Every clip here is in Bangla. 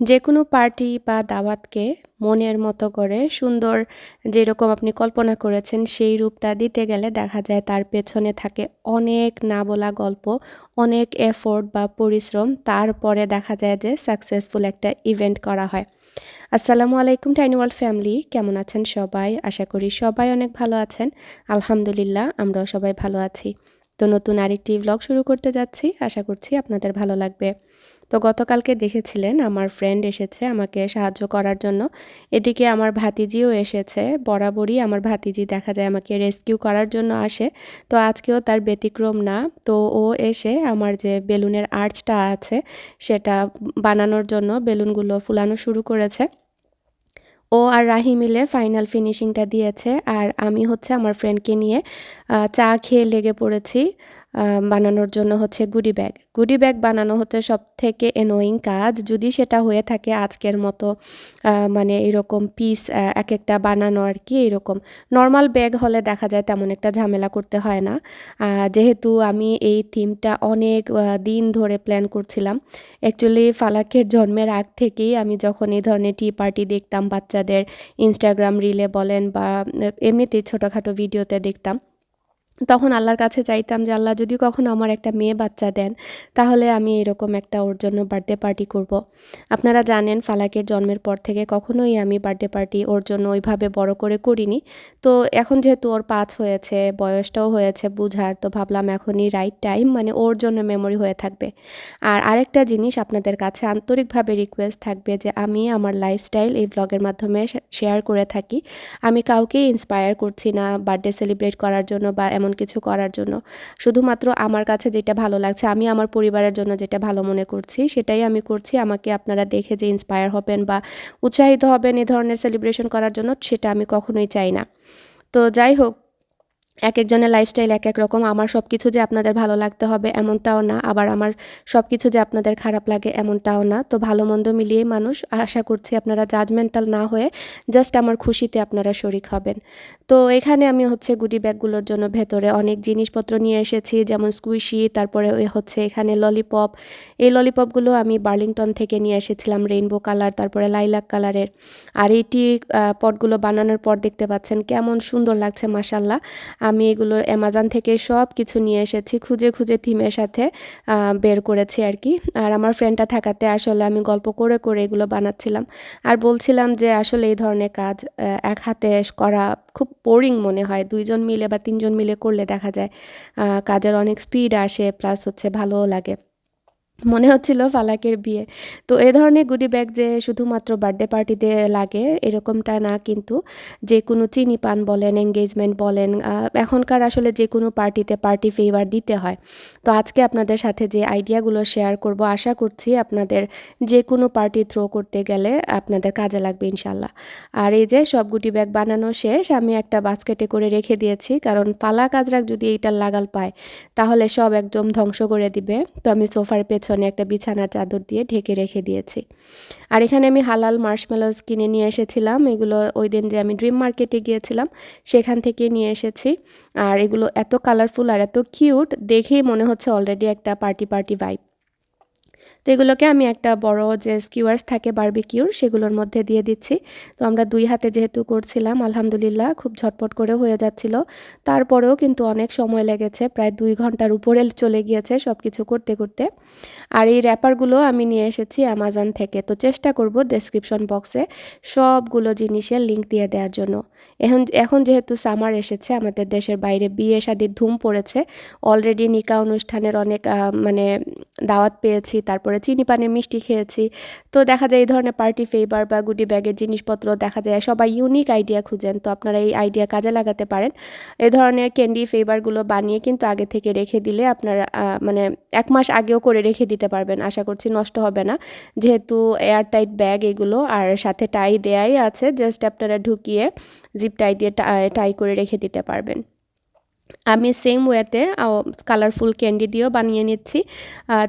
যে কোনো পার্টি বা দাওয়াতকে মনের মতো করে সুন্দর যেরকম আপনি কল্পনা করেছেন, সেই রূপটা দিতে গেলে দেখা যায় তার পেছনে থাকে অনেক না বলা গল্প, অনেক এফোর্ট বা পরিশ্রম। তারপরে দেখা যায় যে সাকসেসফুল একটা ইভেন্ট করা হয়। আসসালামু আলাইকুম টাইনি ওয়ার্ল্ড ফ্যামিলি কেমন আছেন সবাই? আশা করি সবাই অনেক ভালো আছেন। আলহামদুলিল্লাহ, আমরাও সবাই ভালো আছি। তো নতুন আরেকটি ব্লগ শুরু করতে যাচ্ছি। আশা করছি আপনাদের ভালো লাগবে। তো গতকালকে দেখেছিলেন আমার ফ্রেন্ড এসেছে আমাকে সাহায্য করার জন্য। এদিকে আমার ভাতিজিও এসেছে, বরাবরই আমার ভাতিজি দেখা যায় আমাকে রেস্কিউ করার জন্য আসে। তো আজকেও তার ব্যতিক্রম না, তো ও এসে আমার যে বেলুনের আর্চটা আছে সেটা বানানোর জন্য বেলুনগুলো ফুলানো শুরু করেছে। ও আর রাহি মিলে ফাইনাল ফিনিশিংটা দিয়েছে। আর আমি হচ্ছে আমার ফ্রেন্ডকে নিয়ে চা খেয়ে লেগে পড়েছি। বানানোর জন্য হচ্ছে গুডি ব্যাগ। গুডি ব্যাগ বানানো হচ্ছে সব থেকে এনোয়িং কাজ। যদি সেটা হয়ে থাকে আজকের মতো মানে এরকম পিস এক একটা বানানো আর কি, এরকম। নর্মাল ব্যাগ হলে দেখা যায় তেমন একটা ঝামেলা করতে হয় না। যেহেতু আমি এই থিমটা অনেক দিন ধরে প্ল্যান করছিলাম। অ্যাকচুয়ালি ফালাকের জন্মের আগ থেকেই আমি যখন এই ধরনের টি পার্টি দেখতাম, বাচ্চাদের ইনস্টাগ্রাম রিলে বলেন বা এমনিতেই ছোটোখাটো ভিডিওতে দেখতাম তখন আল্লাহর কাছে চাইতাম যে, আল্লাহ, যদি কখনো আমার একটা মেয়ে বাচ্চা দেন, তাহলে আমি এরকম একটা ওর জন্য বার্থডে পার্টি করব। আপনারা জানেন, ফালাকের জন্মের পর থেকে কখনোই আমি বার্থডে পার্টি ওর জন্য ওইভাবে বড় করে করিনি। তো এখন যেহেতু ওর পাঁচ হয়েছে, বয়সটাও হয়েছে বুঝার, তো ভাবলাম এখনই রাইট টাইম মানে ওর জন্য মেমোরি হয়ে থাকবে। আর আরেকটা জিনিস আপনাদের কাছে আন্তরিকভাবে রিকোয়েস্ট থাকবে যে, আমি আমার লাইফস্টাইল এই ব্লগের মাধ্যমে শেয়ার করে থাকি। আমি কাউকেই ইন্সপায়ার করছি না বার্থডে সেলিব্রেট করার জন্য বা কিছু করার জন্য। শুধুমাত্র আমার কাছে যেটা ভালো লাগছে, আমি আমার পরিবারের জন্য যেটা ভালো মনে করছি, সেটাই আমি করছি। আমাকে আপনারা দেখে যে ইন্সপায়ার হবেন বা উৎসাহিত হবেন এ ধরনের সেলিব্রেশন করার জন্য, সেটা আমি কখনোই চাই না। তো যাই হোক এক একজনের লাইফস্টাইল এক এক রকম আমার সব কিছু যে আপনাদের ভালো লাগতে হবে এমনটাও না। আবার আমার সব কিছু যে আপনাদের খারাপ লাগে এমনটাও না। তো ভালো মন্দ মিলিয়েই মানুষ, আশা করছি আপনারা জাজমেন্টাল না হয়ে জাস্ট আমার খুশিতে আপনারা শরিক হবেন। তো এখানে আমি হচ্ছে গুডি ব্যাগগুলোর জন্য ভেতরে অনেক জিনিসপত্র নিয়ে এসেছি, যেমন স্কুইশি তারপরে হচ্ছে এখানে ললিপপ এই ললিপপগুলো আমি বার্লিংটন থেকে নিয়ে এসেছিলাম রেইনবো কালার তারপরে লাইলাক কালারের আর এইটি পটগুলো বানানোর পর দেখতে পাচ্ছেন কেমন সুন্দর লাগছে মাসাল্লাহ আমি এগুলোর অ্যামাজন থেকে সব কিছু নিয়ে এসেছি, খুঁজে খুঁজে থিমের সাথে বের করেছি আর কি। আর আমার ফ্রেন্ডটা থাকাতে আসলে আমি গল্প করে করে এগুলো বানাচ্ছিলাম। আর বলছিলাম যে আসলে এই ধরনের কাজ এক হাতে করা খুব বোরিং মনে হয়। দুইজন মিলে বা তিনজন মিলে করলে দেখা যায় কাজের অনেক স্পিড আসে প্লাস হচ্ছে ভালোও লাগে। মনে হচ্ছিল ফালাকের বিয়ে। তো এ ধরনের গুডি ব্যাগ যে শুধুমাত্র বার্থডে পার্টিতে লাগে, এরকমটা না কিন্তু যে কোনো চিনি পান বলেন এঙ্গেজমেন্ট বলেন এখনকার আসলে যে কোনো পার্টিতে পার্টি ফেভার দিতে হয়। তো আজকে আপনাদের সাথে যে আইডিয়াগুলো শেয়ার করব, আশা করছি আপনাদের যে কোনো পার্টি থ্রো করতে গেলে আপনাদের কাজে লাগবে ইনশাল্লাহ। আর এই যে সব গুডি ব্যাগ বানানো শেষ, আমি একটা বাস্কেটে করে রেখে দিয়েছি, কারণ পালা কাজরাক যদি এইটার লাগাল পায়, তাহলে সব একদম ধ্বংস করে দিবে। তো আমি সোফার পেছনে পেছনে একটা বিছানার চাদর দিয়ে ঢেকে রেখে দিয়েছি। আর এখানে আমি হালাল মার্শমেলোস কিনে নিয়ে এসেছিলাম। এগুলো ওই দিন যে আমি ড্রিম মার্কেটে গিয়েছিলাম, সেখান থেকে নিয়ে এসেছি। আর এগুলো এত কালারফুল আর এত কিউট দেখেই মনে হচ্ছে অলরেডি একটা পার্টি পার্টি ভাইব তো এগুলোকে আমি একটা বড় যে স্কিউয়ার্স থাকে বার্বিকিউর সেগুলোর মধ্যে দিয়ে দিচ্ছি। তো আমরা দুই হাতে যেহেতু করছিলাম, আলহামদুলিল্লাহ খুব ঝটপট করে হয়ে যাচ্ছিল। তারপরেও কিন্তু অনেক সময় লেগেছে, প্রায় দুই ঘণ্টার উপরে চলে গিয়েছে সব কিছু করতে করতে। আর এই র্যাপারগুলো আমি নিয়ে এসেছি অ্যামাজন থেকে। তো চেষ্টা করব ডেসক্রিপশন বক্সে সবগুলো জিনিসের লিঙ্ক দিয়ে দেওয়ার জন্য। এখন এখন যেহেতু সামার এসেছে, আমাদের দেশের বাইরে বিয়ে শাদির ধুম পড়েছে অলরেডি নিকা অনুষ্ঠানের অনেক মানে দাওয়াত পেয়েছি, তারপরে চিনি পানের মিষ্টি খেয়েছি। তো দেখা যায় এই ধরনের পার্টি ফেভার বা গুডি ব্যাগের জিনিসপত্র দেখা যায় সবাই ইউনিক আইডিয়া খুঁজেন। তো আপনারা এই আইডিয়া কাজে লাগাতে পারেন। এ ধরনের ক্যান্ডি ফেভারগুলো বানিয়ে কিন্তু আগে থেকে রেখে দিলে আপনারা মানে এক মাস আগেও করে রেখে দিতে পারবেন। আশা করছি নষ্ট হবে না। যেহেতু এয়ার টাইট ব্যাগ এগুলো আর সাথে টাই দেয়াই আছে জাস্ট আপনারা ঢুকিয়ে জিপ টাই দিয়ে টাই করে রেখে দিতে পারবেন। আমি সেম ওয়েতে কালারফুল ক্যান্ডি দিয়েও বানিয়ে নিচ্ছি।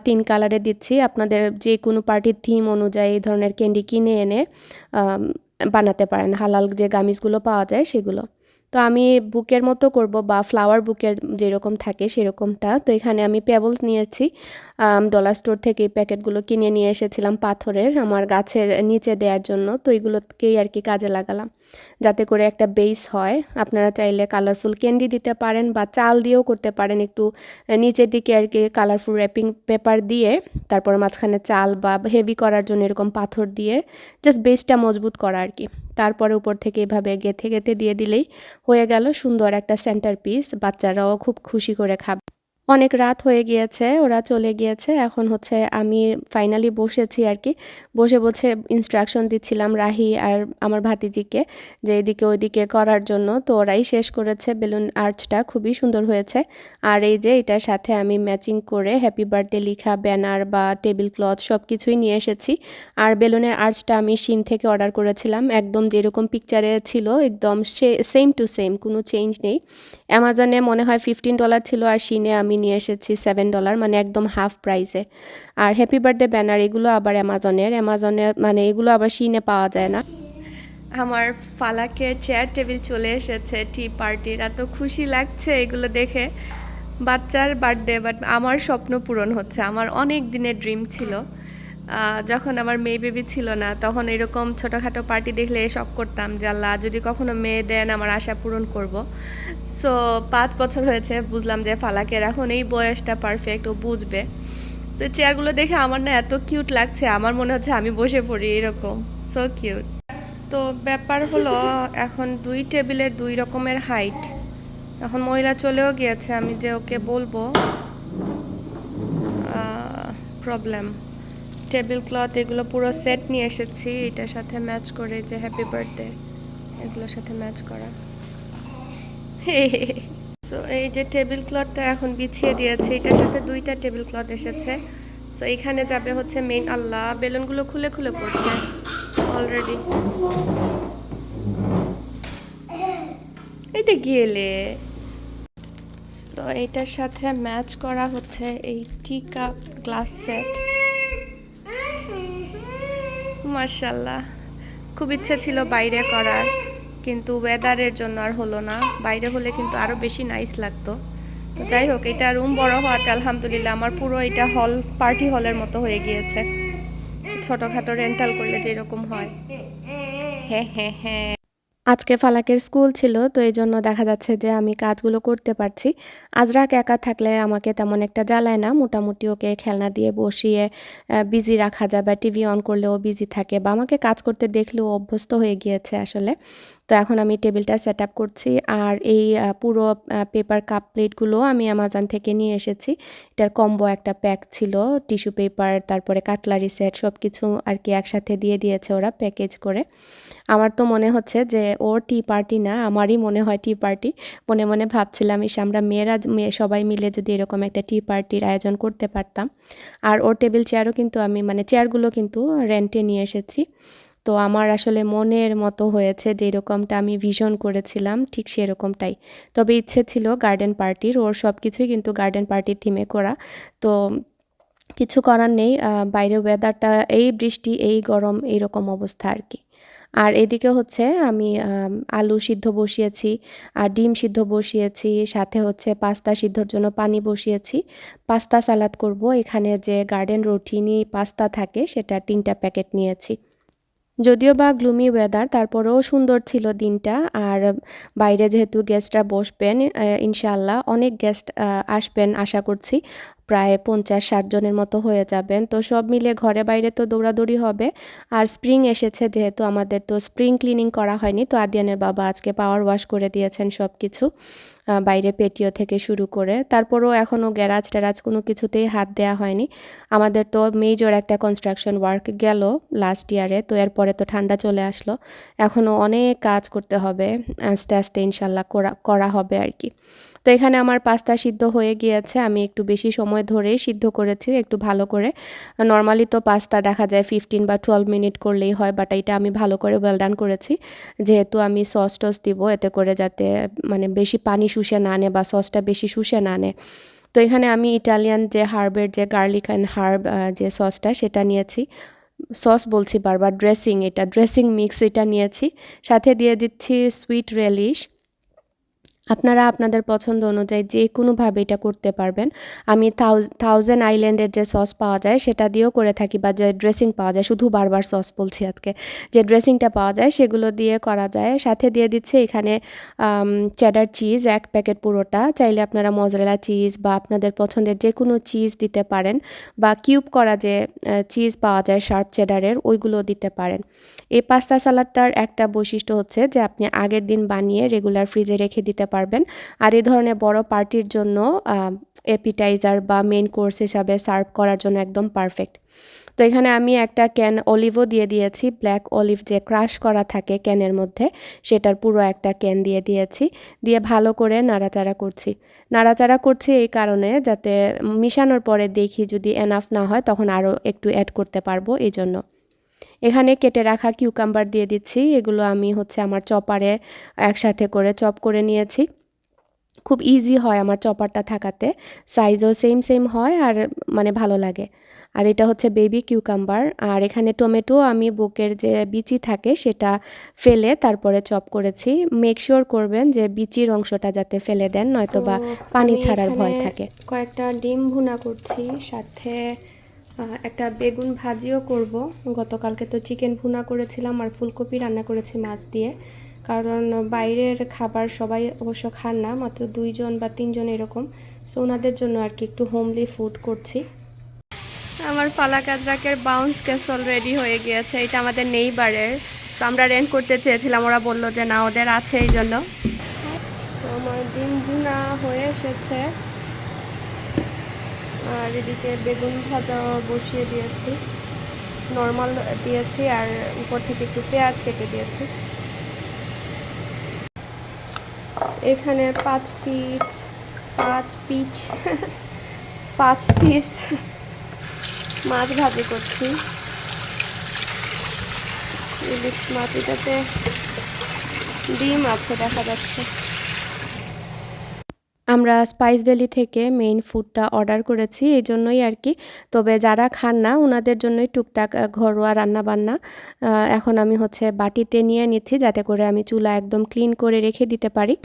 তিন কালারে দিচ্ছি। আপনাদের যে কোনো পার্টির থিম অনুযায়ী এই ধরনের ক্যান্ডি কিনে এনে বানাতে পারেন। হালাল যে গামিজগুলো পাওয়া যায় সেগুলো। তো আমি বুকের মতো করব বা ফ্লাওয়ার বুকের যেরকম থাকে সেরকমটা। তো এখানে আমি পেবলস নিয়েছি। ডলার স্টোর থেকে এই প্যাকেটগুলো কিনে নিয়ে এসেছিলাম পাথরের আমার গাছের নিচে দেওয়ার জন্য। তো এইগুলোকেই আর কি কাজে লাগালাম। যাতে করে একটা বেস হয়। আপনারা চাইলে কালারফুল ক্যান্ডি দিতে পারেন বা চাল দিয়েও করতে পারেন একটু নিচের দিকে আর কি কালারফুল র্যাপিং পেপার দিয়ে, তারপর মাঝখানে চাল বা হেভি করার জন্য এরকম পাথর দিয়ে জাস্ট বেসটা মজবুত করা আর কি। তারপরে উপর থেকে এভাবে গেথে গেথে দিয়ে দিলেই হয়ে গেল সুন্দর একটা সেন্টার পিস বাচ্চারাও খুব খুশি করে খাবে। অনেক রাত হয়ে গিয়েছে, ওরা চলে গিয়েছে। এখন হচ্ছে আমি ফাইনালি বসেছি আর কি। বসে বসে ইনস্ট্রাকশন দিচ্ছিলাম রাহি আর আমার ভাতিজিকে যে এদিকে ওইদিকে করার জন্য। তো ওরাই শেষ করেছে বেলুন আর্চটা, খুবই সুন্দর হয়েছে। আর এই যে এটার সাথে আমি ম্যাচিং করে হ্যাপি বার্থডে লিখা ব্যানার বা টেবিল ক্লথ সব কিছুই নিয়ে এসেছি। আর বেলুনের আর্চটা আমি শিন থেকে অর্ডার করেছিলাম। একদম যেরকম পিকচারে ছিল, একদম সেম টু সেম কোনো চেঞ্জ নেই। অ্যামাজনে মনে হয় ফিফটিন ডলার ছিল আর শিনে আমি নিয়ে এসেছি সেভেন ডলার মানে একদম হাফ প্রাইসে আর হ্যাপি বার্থডে ব্যানার এগুলো আবার অ্যামাজনের অ্যামাজনে মানে এগুলো আবার শিনে পাওয়া যায় না। আমার ফালাকের চেয়ার টেবিল চলে এসেছে টি পার্টির এত খুশি লাগছে এগুলো দেখে। বাচ্চার বার্থডে বাট আমার স্বপ্ন পূরণ হচ্ছে। আমার অনেক দিনের ড্রিম ছিল। যখন আমার মেয়ে বেবি ছিল না, তখন এরকম ছোটোখাটো পার্টি দেখলে শখ করতাম যে আল্লাহ, যদি কখনো মেয়ে দেন, আমার আশা পূরণ করব। সো পাঁচ বছর হয়েছে, বুঝলাম যে ফালাকের, এখন এই বয়সটা পারফেক্ট ও বুঝবে। সো চেয়ারগুলো দেখে আমার না এত কিউট লাগছে, আমার মনে হচ্ছে আমি বসে পড়ি এরকম। সো কিউট তো ব্যাপার হলো, এখন দুই টেবিলের দুই রকমের হাইট এখন মহিলা চলেও গিয়েছে, আমি যে ওকে বলব প্রবলেম টেবিল ক্লথ এগুলো পুরো সেট নিয়ে এসেছি। এটার সাথে ম্যাচ করে যে হ্যাপি বার্থডে, এগুলোর সাথে ম্যাচ করা। সো এই যে টেবিল ক্লথটা এখন বিছিয়ে দিয়েছে, এটার সাথে দুইটা টেবিল ক্লথ এসেছে। সো এখানে যাবে হচ্ছে মেইন আল্লাহ। বেলুনগুলো খুলে খুলে পড়ছে অলরেডি এইটা গেলে। সো এইটার সাথে ম্যাচ করা হচ্ছে এই টি কাপ গ্লাস সেট। মার্শাল্লাহ খুব ইচ্ছে ছিল বাইরে করার, কিন্তু ওয়েদারের জন্য আর হলো না। বাইরে হলে কিন্তু আরও বেশি নাইস লাগতো। তো যাই হোক, এটা রুম বড় হওয়াতে আলহামদুলিল্লাহ আমার পুরো এটা হল পার্টি হলের মতো হয়ে গিয়েছে। ছোটোখাটো রেন্টাল করলে যেরকম হয়। হ্যাঁ হ্যাঁ হ্যাঁ। আজকে ফালাকের স্কুল ছিল, তো এই জন্য দেখা যাচ্ছে যে আমি কাজগুলো করতে পারছি। আজরাক একা থাকলে আমাকে তেমন একটা জ্বালায় না। মোটামুটি ওকে খেলনা দিয়ে বসিয়ে বিজি রাখা যায় বা টিভি অন করলেও বিজি থাকে বা আমাকে কাজ করতে দেখলেও অভ্যস্ত হয়ে গিয়েছে আসলে। তো এখন আমি টেবিলটা সেট আপ করছি আর এই পুরো পেপার কাপ প্লেটগুলো আমি অ্যামাজন থেকে নিয়ে এসেছি। এটার কম্বো একটা প্যাক ছিল, টিস্যু পেপার, তারপরে কাটলারি সেট সব কিছু আর কি একসাথে দিয়ে দিয়েছে ওরা প্যাকেজ করে। আমার তো মনে হচ্ছে যে ওর টি পার্টি না, আমারই মনে হয় টি পার্টি। মনে মনে ভাবছিলাম এসে আমরা মেয়েরা মেয়ে, সবাই মিলে যদি এরকম একটা টি পার্টির আয়োজন করতে পারতাম। আর ওর টেবিল চেয়ারও কিন্তু আমি মানে চেয়ারগুলো কিন্তু রেন্টে নিয়ে এসেছি। তো আমার আসলে মনের মতো হয়েছে যে এরকমটা আমি ভিশন করেছিলাম, ঠিক সেরকমটাই। তবে ইচ্ছে ছিল গার্ডেন পার্টির ওর সব কিছুই কিন্তু গার্ডেন পার্টির থিমে করা। তো কিছু করার নেই বাইরের ওয়েদারটা এই বৃষ্টি, এই গরম এইরকম অবস্থা আর কি। আর এদিকে হচ্ছে আমি আলু সিদ্ধ বসিয়েছি, আর ডিম সিদ্ধ বসিয়েছি, সাথে হচ্ছে পাস্তা সিদ্ধর জন্য পানি বসিয়েছি। পাস্তা সালাদ করব, এখানে যে গার্ডেন রুটিনি পাস্তা থাকে, সেটা তিনটা প্যাকেট নিয়েছি। যদিও বা গ্লুমি ওয়েদার তারপরেও সুন্দর ছিল দিনটা। আর বাইরে যেহেতু গেস্টরা বসবেন ইনশাল্লাহ অনেক গেস্ট আসবেন, আশা করছি। প্রায় পঞ্চাশ, ষাট জনের মতো হয়ে যাবেন। তো সব মিলে ঘরে বাইরে তো দৌড়াদৌড়ি হবে। আর স্প্রিং এসেছে যেহেতু আমাদের, তো স্প্রিং ক্লিনিং করা হয়নি। তো আদিয়ানের বাবা আজকে পাওয়ার ওয়াশ করে দিয়েছেন সব কিছু বাইরে পেটিও থেকে শুরু করে। তারপরও এখনও গ্যারাজ ট্যারাজ কোনো কিছুতেই হাত দেওয়া হয়নি। আমাদের তো মেজর একটা কনস্ট্রাকশন ওয়ার্ক গেল লাস্ট ইয়ারে তো এরপরে তো ঠান্ডা চলে আসলো। এখনও অনেক কাজ করতে হবে। আস্তে আস্তে ইনশাল্লাহ করা করা হবে আর কি। তো এখানে আমার পাস্তা সিদ্ধ হয়ে গিয়েছে। আমি একটু বেশি সময় ধরেই সিদ্ধ করেছি, একটু ভালো করে। নর্মালি তো পাস্তা দেখা যায় ফিফটিন বা টুয়েলভ মিনিট করলেই হয় বাট এটা আমি ভালো করে ওয়েল ডান করেছি। যেহেতু আমি সস টস দিব, এতে করে যাতে মানে বেশি পানি শুষে না আনে বা সসটা বেশি শুষে না আনে। তো এখানে আমি ইটালিয়ান যে হার্বের যে গার্লিক অ্যান্ড হার্ব যে সসটা সেটা নিয়েছি। সস বলছি বারবার ড্রেসিং এটা ড্রেসিং মিক্স এটা নিয়েছি। সাথে দিয়ে দিচ্ছি সুইট রেলিশ আপনারা আপনাদের পছন্দ অনুযায়ী যে কোনোভাবে এটা করতে পারবেন। আমি থাউজেন্ড আইল্যান্ডের যে সস পাওয়া যায়, সেটা দিয়েও করে থাকি বা যে ড্রেসিং পাওয়া যায়, শুধু বারবার সস বলছি আজকে। যে ড্রেসিংটা পাওয়া যায়, সেগুলো দিয়ে করা যায়। সাথে দিয়ে দিচ্ছে এখানে চ্যাডার চিজ এক প্যাকেট পুরোটা। চাইলে আপনারা মজরেলা চিজ বা আপনাদের পছন্দের যে কোনো চিজ দিতে পারেন বা কিউব করা যে চিজ পাওয়া যায় শার্প চেডারের ওইগুলো দিতে পারেন। এই পাস্তা সালাডটার একটা বৈশিষ্ট্য হচ্ছে যে, আপনি আগের দিন বানিয়ে রেগুলার ফ্রিজে রেখে দিতে পারবেন। আর এই ধরনের বড় পার্টির জন্য অ্যাপিটাইজার বা মেন কোর্স হিসাবে সার্ভ করার জন্য একদম পারফেক্ট তো এখানে আমি একটা ক্যান অলিভও দিয়ে দিয়েছি ব্ল্যাক অলিভ যে ক্রাশ করা থাকে ক্যানের মধ্যে, সেটার পুরো একটা ক্যান দিয়ে দিয়েছি। দিয়ে ভালো করে নাড়াচাড়া করছি। নাড়াচাড়া করছি এই কারণে যাতে মিশানোর পরে দেখি যদি এনাফ না হয়, তখন আরও একটু অ্যাড করতে পারব, এই জন্য। এখানে কেটে রাখা কিউকাম্বার দিয়ে দিচ্ছি। এগুলো আমি হচ্ছে আমার চপারে একসাথে করে চপ করে নিয়েছি। খুব ইজি হয় আমার চপারটা থাকাতে। সাইজও সেম সেম হয় আর মানে ভালো লাগে। আর এটা হচ্ছে বেবি কিউকাম্বার আর এখানে টমেটো আমি বুকের যে বিচি থাকে সেটা ফেলে তারপরে চপ করেছি। মেক শিওর করবেন যে বিচির অংশটা যাতে ফেলে দেন নয়তো বা পানি ছাড়ার ভয় থাকে। কয়েকটা ডিম ভুনা করছি। সাথে একটা বেগুন ভাজিও করব। গতকালকে তো চিকেন ভুনা করেছিলাম আর ফুলকপি রান্না করেছি মাছ দিয়ে। কারণ বাইরের খাবার সবাই অবশ্য খান না মাত্র দুইজন বা তিনজন এরকম। সো ওনাদের জন্য আর কি একটু হোমলি ফুড করছি। আমার পালা কাজরাকের বাউন্স ক্যাসল রেডি হয়ে গিয়েছে এটা আমাদের নেইবারের তো আমরা রেন্ট করতে চেয়েছিলাম ওরা বলল যে না ওদের আছে এই জন্য। তো আমার ডিম ভুনা হয়ে এসেছে। আর এদিকে বেগুন ভাজা বসিয়ে দিয়েছি। নর্মাল দিয়েছি আর উপর থেকে একটু পেঁয়াজ কেটে দিয়েছি। এখানে পাঁচ পিস পাঁচ পিচ, পাঁচ পিস মাছ ভাজি করছি। ইলিশ মাছ, এটাতে ডিম আছে, দেখা যাচ্ছে। আমরা স্পাইস ভ্যালি থেকে মেইন ফুডটা অর্ডার করেছি, এই জন্যই আর কি। তবে যারা খান না ওনাদের জন্যই টুকটাক ঘরোয়া রান্নাবান্না। এখন আমি হচ্ছে বাটিতে নিয়ে নিচ্ছি, যাতে করে আমি চুলা একদম ক্লিন করে রেখে দিতে পারি।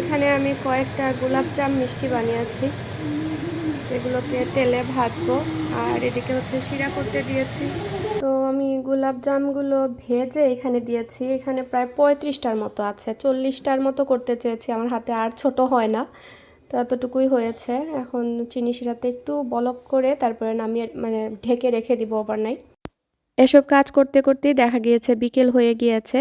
এখানে আমি কয়েকটা গোলাপজাম মিষ্টি বানিয়েছি। এগুলোকে তেলে ভাজবো। আর এদিকে হচ্ছে শিরা করতে দিয়েছি। তো আমি গোলাপজামগুলো ভেজে এখানে দিয়েছি। এখানে প্রায় পঁয়ত্রিশটার মতো আছে। চল্লিশটার মতো করতে চেয়েছি। আমার হাতে আর ছোট হয় না। তো এতটুকুই হয়েছে। এখন চিনি শিরাতে একটু বলক করে তারপরে নামিয়ে মানে ঢেকে রেখে দিব ওভারনাইট এসব কাজ করতে করতেই দেখা গিয়েছে বিকেল হয়ে গিয়েছে।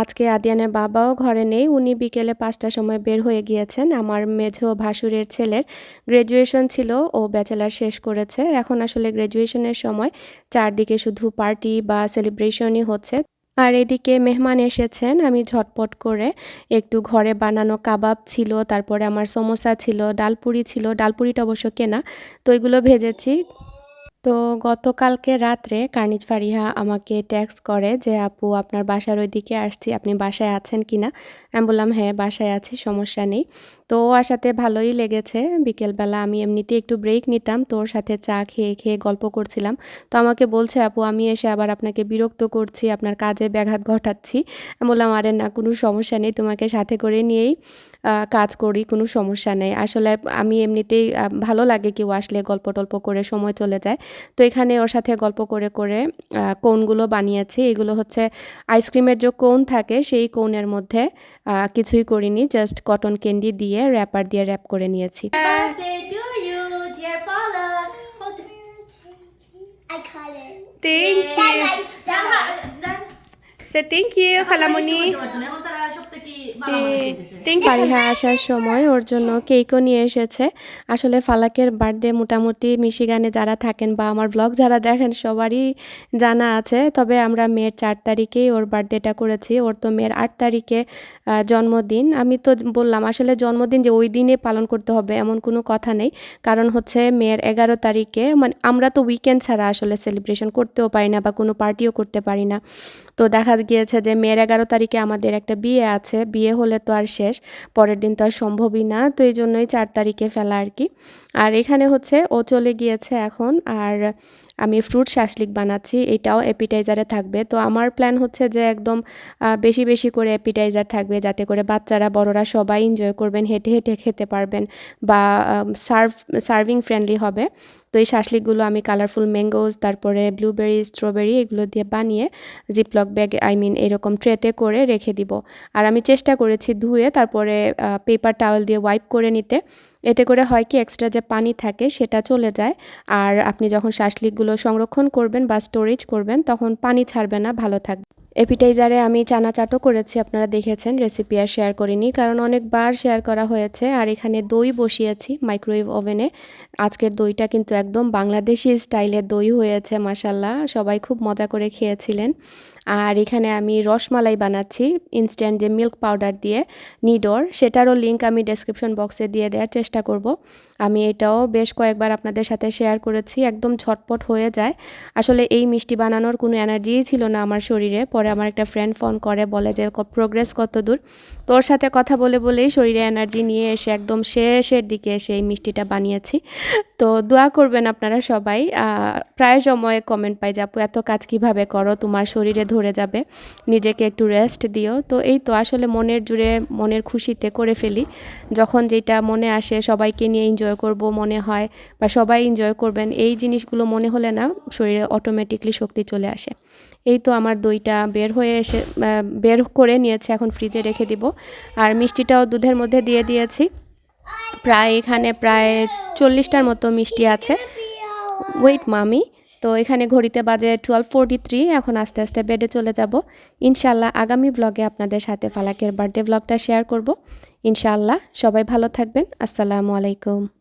আজকে আদিয়ানের বাবাও ঘরে নেই, উনি বিকেলে পাঁচটার সময় বের হয়ে গিয়েছেন। আমার মেঝো ভাসুরের ছেলের গ্র্যাজুয়েশন ছিল, ও ব্যাচেলার শেষ করেছে। এখন আসলে গ্র্যাজুয়েশনের সময় চারদিকে শুধু পার্টি বা সেলিব্রেশনই হচ্ছে। আর এদিকে মেহমান এসেছেন, আমি ঝটপট করে একটু ঘরে বানানো কাবাব ছিল, তারপরে আমার সমোসা ছিল, ডালপুরি ছিল, ডালপুরিটা অবশ্য কেনা, তো এগুলো ভেজেছি। তো গতকালকে রাত্রে কার্নিজ ফারিহা আমাকে ট্যাক্স করে যে, আপু, আপনার বাসার ওইদিকে আসছি। আপনি বাসায় আছেন কি না? আমি বললাম হ্যাঁ বাসায় আছি, সমস্যা নেই। তো ও আসাতে ভালোই লেগেছে। বিকেলবেলা আমি এমনিতে একটু ব্রেক নিতাম তোর সাথে চা খেয়ে খেয়ে গল্প করছিলাম। তো আমাকে বলছে, আপু, আমি এসে আবার আপনাকে বিরক্ত করছি, আপনার কাজে ব্যাঘাত ঘটাচ্ছি। আমি বললাম, আরে না, কোনো সমস্যা নেই, তোমাকে সাথে করে নিয়েই কাজ করি, কোনো সমস্যা নেই। আসলে আমি এমনিতেই ভালো লাগে কেউ আসলে গল্প টল্প করে সময় চলে যায়। তো এখানে ওর সাথে গল্প করে করে কোনগুলো বানিয়েছি এগুলো হচ্ছে আইসক্রিমের যে কোন থাকে সেই কোনের মধ্যে কিছুই করিনি জাস্ট কটন ক্যান্ডি দিয়ে র্যাপার দিয়ে র্যাপ করে নিয়েছি। Thank you. থ্যাংক ইউ খালামণি ফারিহা আসার সময় ওর জন্য কেকও নিয়ে এসেছে। আসলে ফালাকের বার্থডে মোটামুটি মিশিগানে যারা থাকেন বা আমার ব্লগ যারা দেখেন সবারই জানা আছে। তবে আমরা মেয়ের চার তারিখেই ওর বার্থডেটা করেছি। ওর তো মেয়ের আট তারিখে জন্মদিন। আমি তো বললাম আসলে জন্মদিন যে ওই দিনে পালন করতে হবে এমন কোনো কথা নেই। কারণ হচ্ছে মেয়ের এগারো তারিখে মানে আমরা তো উইকেন্ড ছাড়া আসলে সেলিব্রেশন করতেও পারি না বা কোনো পার্টিও করতে পারি না। তো দেখা গিয়েছে যে মেয়ের এগারো তারিখে আমাদের একটা বিয়ে আছে, বিয়ে হলে তো আর শেষ, পরের দিন তো আর সম্ভবই না, তো এই জন্যই চার তারিখে ফেলা আর কি। আর এখানে হচ্ছে ও চলে গিয়েছে এখন, আর আমি ফ্রুট শাসলিক বানাচ্ছি, এটাও অ্যাপিটাইজারে থাকবে। তো আমার প্ল্যান হচ্ছে যে একদম বেশি বেশি করে অ্যাপিটাইজার থাকবে যাতে করে বাচ্চারা, বড়রা সবাই এনজয় করবেন, হেঁটে হেঁটে খেতে পারবেন বা সার্ভ সার্ভিং ফ্রেন্ডলি হবে। তো এই শাসলিকগুলো আমি কালারফুল ম্যাঙ্গোজ তারপরে ব্লুবেরি স্ট্রবেরি এগুলো দিয়ে বানিয়ে জিপলক ব্যাগ আই মিন এরকম ট্রেতে করে রেখে দিব। আর আমি চেষ্টা করেছি ধুয়ে, তারপরে পেপার টাওয়েল দিয়ে ওয়াইপ করে নিতে। এতে করে হয় কি এক্সট্রা যে পানি থাকে সেটা চলে যায়। আর আপনি যখন শাসলিকগুলো সংরক্ষণ করবেন বা স্টোরেজ করবেন, তখন পানি ছাড়বে না, ভালো থাকবে। এপিটাইজারে আমি চানা চাটও করেছি, আপনারা দেখেছেন রেসিপি আর শেয়ার করিনি, কারণ অনেকবার শেয়ার করা হয়েছে। আর এখানে দই বসিয়েছি মাইক্রোওয়েভ ওভেনে আজকের দইটা কিন্তু একদম বাংলাদেশি স্টাইলের দই হয়েছে মাসাল্লাহ সবাই খুব মজা করে খেয়েছিলেন। আর এখানে আমি রসমালাই বানাচ্ছি ইনস্ট্যান্ট যে মিল্ক পাউডার দিয়ে, নিডোর, সেটারও লিঙ্ক আমি ডেসক্রিপশন বক্সে দিয়ে দেওয়ার চেষ্টা করব। আমি এটাও বেশ কয়েকবার আপনাদের সাথে শেয়ার করেছি, একদম ঝটপট হয়ে যায়। আসলে এই মিষ্টি বানানোর কোনো এনার্জিই ছিল না আমার শরীরে। পরে আমার একটা ফ্রেন্ড ফোন করে, বলে যে প্রোগ্রেস কত দূর? তোর সাথে কথা বলে বলেই শরীরে এনার্জি নিয়ে এসে একদম শেষের দিকে এসে এই মিষ্টিটা বানিয়েছি। তো দোয়া করবেন আপনারা সবাই। প্রায় সময় কমেন্ট পাই যে, আপু, এত কাজ কীভাবে করো? তোমার শরীরে ধরে যাবে। নিজেকে একটু রেস্ট দিও। তো এই তো আসলে মনের জুড়ে, মনের খুশিতে করে ফেলি। যখন যেটা মনে আসে, সবাইকে নিয়ে এনজয় করব মনে হয় বা সবাই এনজয় করবেন, এই জিনিসগুলো মনে হলে না শরীরে অটোমেটিকলি শক্তি চলে আসে। এই তো আমার দইটা বের হয়ে এসে বের করে নিয়েছে, এখন ফ্রিজে রেখে দিব। আর মিষ্টিটাও দুধের মধ্যে দিয়ে দিয়েছি। প্রায় এখানে প্রায় চল্লিশটার মতো মিষ্টি আছে। ওয়েট মামি, তো এখানে ঘড়িতে বাজে টুয়েলভ ফোরটি থ্রি এখন আস্তে আস্তে বেডে চলে যাব। ইনশাল্লাহ আগামী ব্লগে আপনাদের সাথে ফালাকের বার্থডে ব্লগটা শেয়ার করব। ইনশাল্লাহ সবাই ভালো থাকবেন। আসসালামু আলাইকুম।